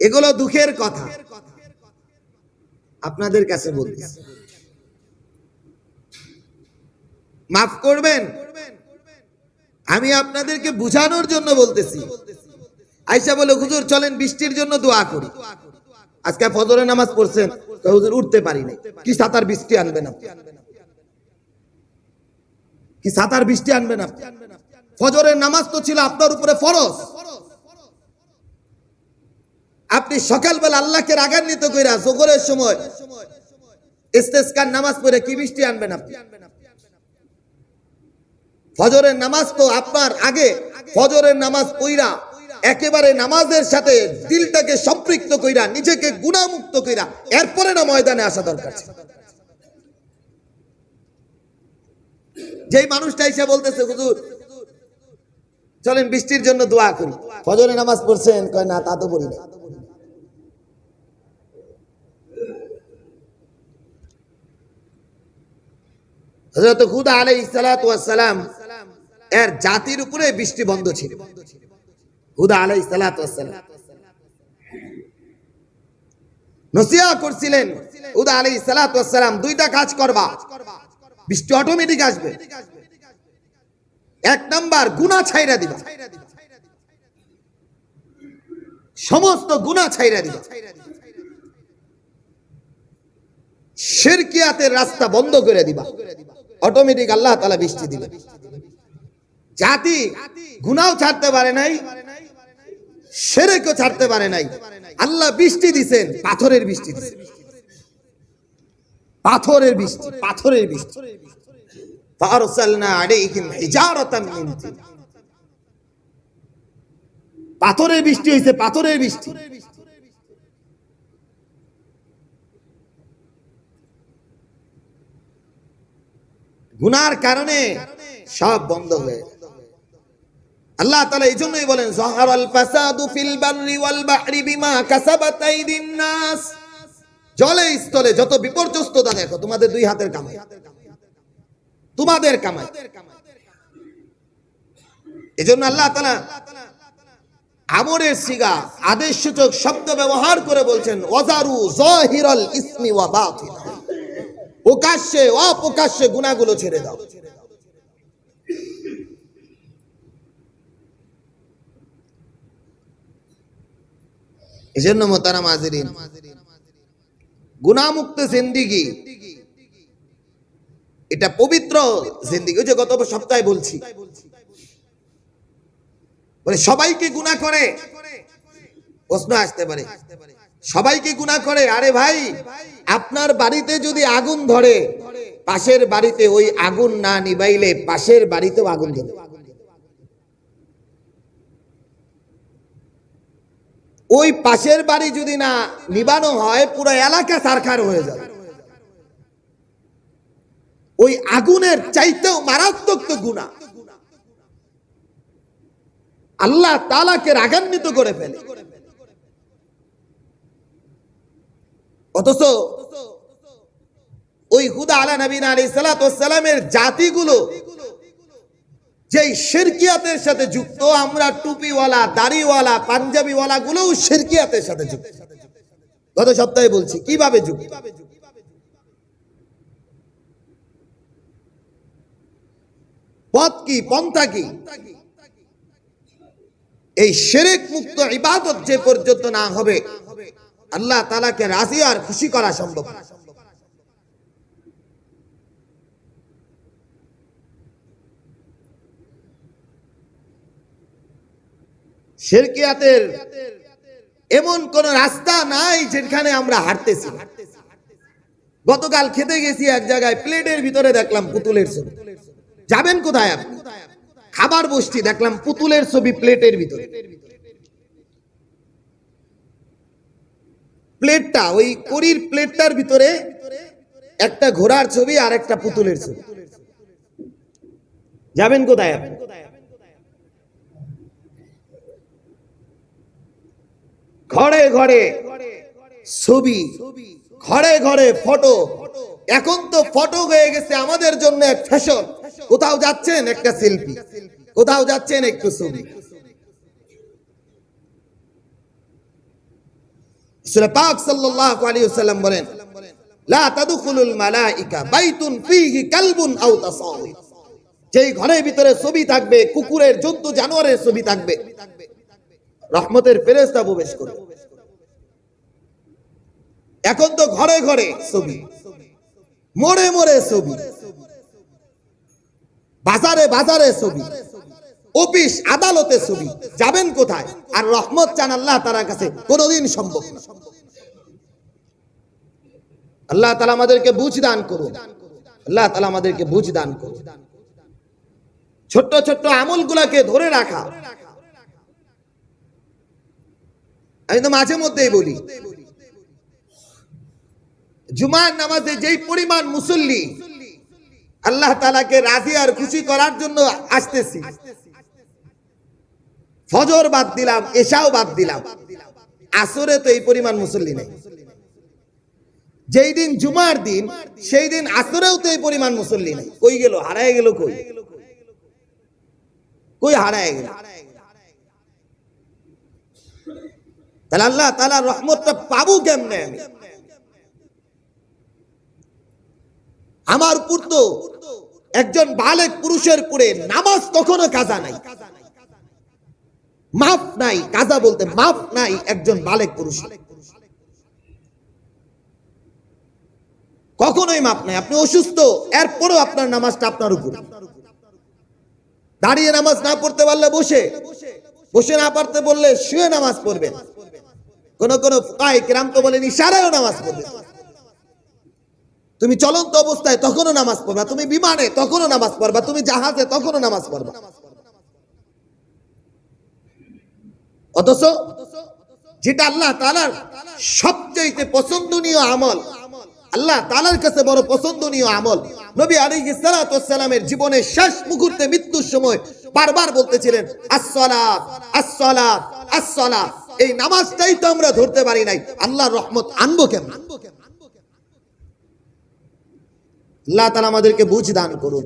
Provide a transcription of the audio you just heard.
এগুলো দুঃখের কথা। আপনাদের কাছে বলতেছি। মাফ করবেন? আমি আপনাদেরকে বুঝানোর জন্য বলতেছি। আইসা বলে, হুজুর, চলেন বৃষ্টির জন্য দোয়া করি। আজকে ফজরে নামাজ পড়ছেন হুজুর, উঠতে পারি নাই। কি সাতার বৃষ্টি আনবেন আপনি? কি সাতার বৃষ্টি আনবেন আপনি? ফজরের নামাজ তো ছিল আপনার উপরে ফরজ। আপনি সকালবেলা আল্লাহকে রাগান্বিত কইরা জোহরের সময় ইস্তেসকার নামাজ পড়ে কি বৃষ্টি আনবেন আপনি? ফজরের নামাজ তো আপনার আগে। ফজরের নামাজ পইরা একেবারে নামাজের সাথে দিলটাকে সম্পৃক্ত কইরা, নিজেকে গুণামুক্ত কইরা এরপরে না ময়দানে আসা দরকার। যেই মানুষটা এসে বলতেছে, হুজুর, চলেন বৃষ্টির জন্য দোয়া করি। ফজরে নামাজ পড়ছেন, কয় না, তা তো বলি না হযরত হুদা ওয়াস সালাম এর জাতির উপরে বৃষ্টি বন্ধ ছিল। হুদা আলাইহিস সালাতু ওয়াস করছিলেন সালাম, দুইটা কাজ করবা। বৃষ্টি অটোমেটিক আসবে। এক ছাইরা দিবা। সমস্ত গুনাহ ছাইরা দিবা। রাস্তা বন্ধ করে দিবা। অটোমেটিক আল্লাহ তাআলা বৃষ্টি দিবে। জাতি গুনাও ছাড়তে পারে নাই, সেরেকও ছাড়তে পারে নাই। আল্লাহ বৃষ্টি দিছেন, পাথরের বৃষ্টি দিছেন। পাথরের বৃষ্টি পাথরের বৃষ্টি। পাথরের বৃষ্টি হইছে, পাথরের বৃষ্টি। গুনার কারণে সব বন্ধ হয়ে আল্লাহ তাআলা এই জন্যই বলেন যাহারাল ফাসাদু ফিল বাররি ওয়াল বাহরি বিমা কাসাবাত আইদিন নাস। জলে স্থলে যত বিপর্যস্ততা দেখো, তোমাদের দুই হাতের কামাই। তোমাদের কামাই। এজন্য আল্লাহ তাআলা আমরের সিগা আদেশ সূচক শব্দ ব্যবহার করে বলছেন, ওয়াজারু জাহিরাল ইসমি ওয়া বাতিন প্রকাশ্যে, অপ্রকাশ্যে গুনাহগুলো ছেড়ে দাও। জিন্দিগি, এটা পবিত্র জিন্দিগি। যে গত সপ্তাহে বলছি, বলে সবাইকে গুনাহ করে, প্রশ্ন আসতে পারে। সবাইকে গুনাহ করে। আরে ভাই, আপনার বাড়িতে যদি আগুন ধরে, পাশের বাড়িতে ওই আগুন না নিবাইলে পাশের বাড়িতেও আগুন ধরে ওই পাশের বাড়ি যদি না নিবানো হয়, পুরো এলাকা সারখার হয়ে যাবে। ওই আগুনের চাইতেও মারাত্মক তো গুণা। আল্লাহ তালাকে রাগান্বিত করে ফেলে। অথচ ওই হুদা আলা নবীন আলী সালামের জাতিগুলো যেই শিরকিয়াতের সাথে যুক্ত, আমরা টুপিওয়ালা, দাড়িওয়ালা পাঞ্জাবিওয়ালা গুলোও শিরকিয়াতের সাথে যুক্ত। গত সপ্তাহে বলছি, কীভাবে যুক্ত? পথ কি, পন্থা কি? এই শেরেক মুক্ত ইবাদত যে পর্যন্ত না হবে আল্লাহ তালাকে রাজি আর খুশি করা সম্ভব। শেরকিয়াতের এমন কোন রাস্তা নাই যেখানে আমরা হাঁটতেছি। গতকাল খেতে গেছি এক জায়গায়, প্লেটের ভিতরে দেখলাম পুতুলের ছবি। যাবেন কোথায় আপনি? খাবার বসছি, দেখলাম পুতুলের ছবি প্লেটের ভিতরে। প্লেটটা, ওই করির প্লেটটার ভিতরে একটা ঘোড়ার ছবি আর একটা পুতুলের ছবি। যাবেন কোথায় আপনি? ঘরে ঘরে ছবি, ঘরে ঘরে ফটো। এখন তো ফটো হয়ে গেছে আমাদের জন্য এক ফ্যাশন। কোথাও যাচ্ছেন একটা সেলফি, কোথাও যাচ্ছেন একটু ছবি। সূরা পাক সাল্লাল্লাহু আলাইহি ওয়াসাল্লাম বলেন, লা তাদখুলুল মালাইকা বাইতুন ফীহি কালবুন আও তাসাউর। যেই ঘরের ভিতরে ছবি থাকবে, কুকুরের জন্তু, জানোয়ারের ছবি থাকবে, রহমতের ফেরেশতা প্রবেশ করবে। এখন তো ঘরে ঘরে ছবি, মোড়ে মোড়ে ছবি, বাজারে বাজারে ছবি অফিস, আদালতে ছবি, যাবেন কোথায়? আর রহমত চান আল্লাহ তার কাছে, কোনোদিন সম্ভব আল্লাহ তালা আমাদেরকে বুঝ দান করুন। আল্লাহ তালা আমাদেরকে বুঝ দান করুন। ছোট্ট ছোট্ট আমলগুলাকে ধরে রাখা। আমি তো মাঝে মধ্যেই বলি, জুমার নামাজে যেই পরিমাণ মুসল্লি আল্লাহ তালাকে রাজি আর খুশি করার জন্য আসতেছি ফজর বাদ দিলাম, এশাও বাদ দিলাম। আসরে তো এই পরিমাণ মুসল্লি নেই। যেই দিন জুমার দিন সেই দিন আসরেও তো এই পরিমাণ মুসল্লি নেই। কই গেল? হারায় গেল কই? কই হারায় গেল? তাহলে আল্লাহ তালা রহমতটা পাবো কেমনে আমি? আমার উপর তো একজন বালেক পুরুষের করে নামাজ কখনো কাজা নাই। মাফ নাই কাজা বলতে মাফ নাই একজন বালেক পুরুষ। কখনোই মাপ নাই, আপনি অসুস্থ, এরপরও আপনার নামাজটা আপনার উপর। দাঁড়িয়ে নামাজ না পড়তে পারলে বসে বসে না পারতে বললে শুয়ে নামাজ পড়বেন। কোন কোন কিরাম তো বলেন, ইশারায়ও নামাজ পড়বে তুমি চলন্ত অবস্থায় তখনও নামাজ পড়বা, তুমি বিমানে তখনও নামাজ পড়বা, তুমি জাহাজে তখনও নামাজ পড়বা। অথচ যেটা আল্লাহ তালার সবচাইতে পছন্দনীয় আমল, আল্লাহ তালার কাছে বড় পছন্দনীয় আমল। নবী আলী সালামের জীবনের শেষ মুহূর্তে মৃত্যুর সময় বারবার বলতেছিলেন, আসসালাত আসসালাত আসসালাত। এই নামাজটাই তো আমরা ধরতে পারি নাই। আল্লাহ রহমত আনব কেমন? আল্লাহ তালা আমাদেরকে বুঝ দান করুন।